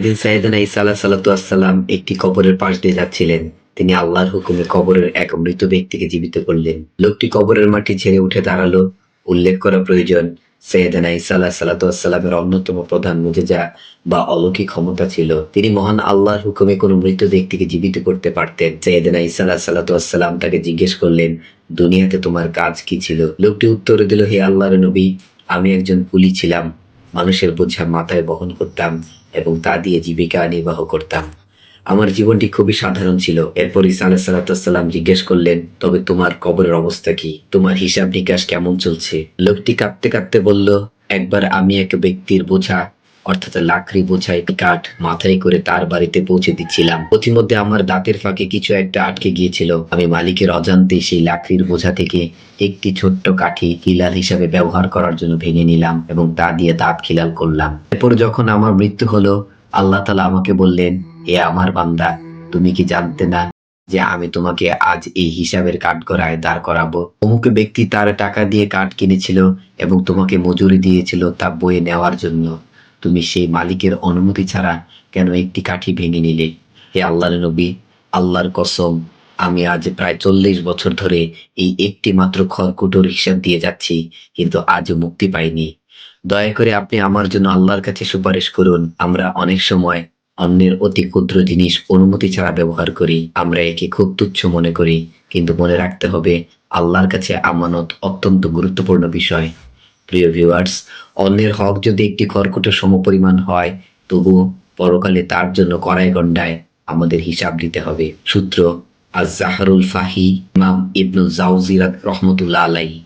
একদিন সাইদানা ইসা আলাহ সাল্লাম একটি কবরের পাশ দিয়ে যাচ্ছিলেন। তিনি আল্লাহর হুকুমে কবরের এক মৃত ব্যক্তিকে জীবিত করলেন। লোকটি কবরের মাটি ছেড়ে উঠে দাঁড়াল। উল্লেখ করা প্রয়োজন সৈয়দানা ইসা আলাহ সাল্লাতামের অন্যতম প্রধান মুজেজা বা অলৌকিক ক্ষমতা ছিল। তিনি মহান আল্লাহর হুকুমে কোনো মৃত ব্যক্তিকে জীবিত করতে পারতেন। সৈয়দানা ইসা আলাহ সাল্লাতাম তাকে জিজ্ঞেস করলেন, দুনিয়াতে তোমার কাজ কি ছিল? লোকটি উত্তর দিল, হে আল্লাহর নবী, আমি একজন কুলি ছিলাম। মানুষের বোঝা মাথায় বহন করতাম এবং তা দিয়ে জীবিকা নির্বাহ করতাম। আমার জীবনটি খুবই সাধারণ ছিল। এরপর ইসা আলাহ জিজ্ঞেস করলেন, তবে তোমার কবরের অবস্থা কি? তোমার হিসাব নিকাশ কেমন চলছে? লোকটি কাঁদতে কাঁপতে বলল, একবার আমি এক ব্যক্তির বোঝা অর্থাৎ লাকড়ি, বোঝাই কাঠ মাথায় করে তার বাড়িতে পৌঁছে দিচ্ছিলাম। প্রতিমধ্যে আমার দাঁতের ফাঁকে কিছু একটা আটকে গিয়েছিল। আমি মালিকের অজান্তে সেই লাকড়ির বোঝা থেকে একটি ছোট্ট কাঠি কিলাল হিসাবে ব্যবহার করার জন্য ভেঙে নিলাম এবং তা দিয়ে দাঁত খিলাল করলাম। এরপর যখন আমার মৃত্যু হলো, আল্লাহ তালা আমাকে বললেন, এ আমার বান্দা, তুমি কি জানতে না যে আমি তোমাকে আজ এই হিসাবের কাঠ কাঠগড়ায় দাঁড় করাবো? অমুক ব্যক্তি তার টাকা দিয়ে কাঠ কিনেছিল এবং তোমাকে মজুরি দিয়েছিল তা বয়ে নেওয়ার জন্য। তুমি সেই মালিকের অনুমতি ছাড়া কেন একটি কাঠি ভেঙে নিলে? হে আল্লাহর নবী, আল্লাহর কসম, আমি আজ প্রায় চল্লিশ বছর ধরে এই একটি মাত্র খড়কুটোর হিসাব দিয়ে যাচ্ছি, কিন্তু আজও মুক্তি পাইনি। দয়া করে আপনি আমার জন্য আল্লাহর কাছে সুপারিশ করুন, আমরা অনেক সময় অন্যের অতি ক্ষুদ্র জিনিস অনুমতি ছাড়া ব্যবহার করি, আমরা একে খুব তুচ্ছ মনে করি, কিন্তু মনে রাখতে হবে, আল্লাহর কাছে আমানত অত্যন্ত গুরুত্বপূর্ণ বিষয়। প্রিয় ভিউয়ার্স অন্যের হক যদি একটি খড়কুটো সমপরিমাণ হয়, তবু পরকালে তার জন্য কড়াই গন্ডায় আমাদের হিসাব দিতে হবে। সূত্র আজ জাহারুল ফাহি, ইমাম ইবনুল জাউজিরাত রহমতুল্লাহ আলাই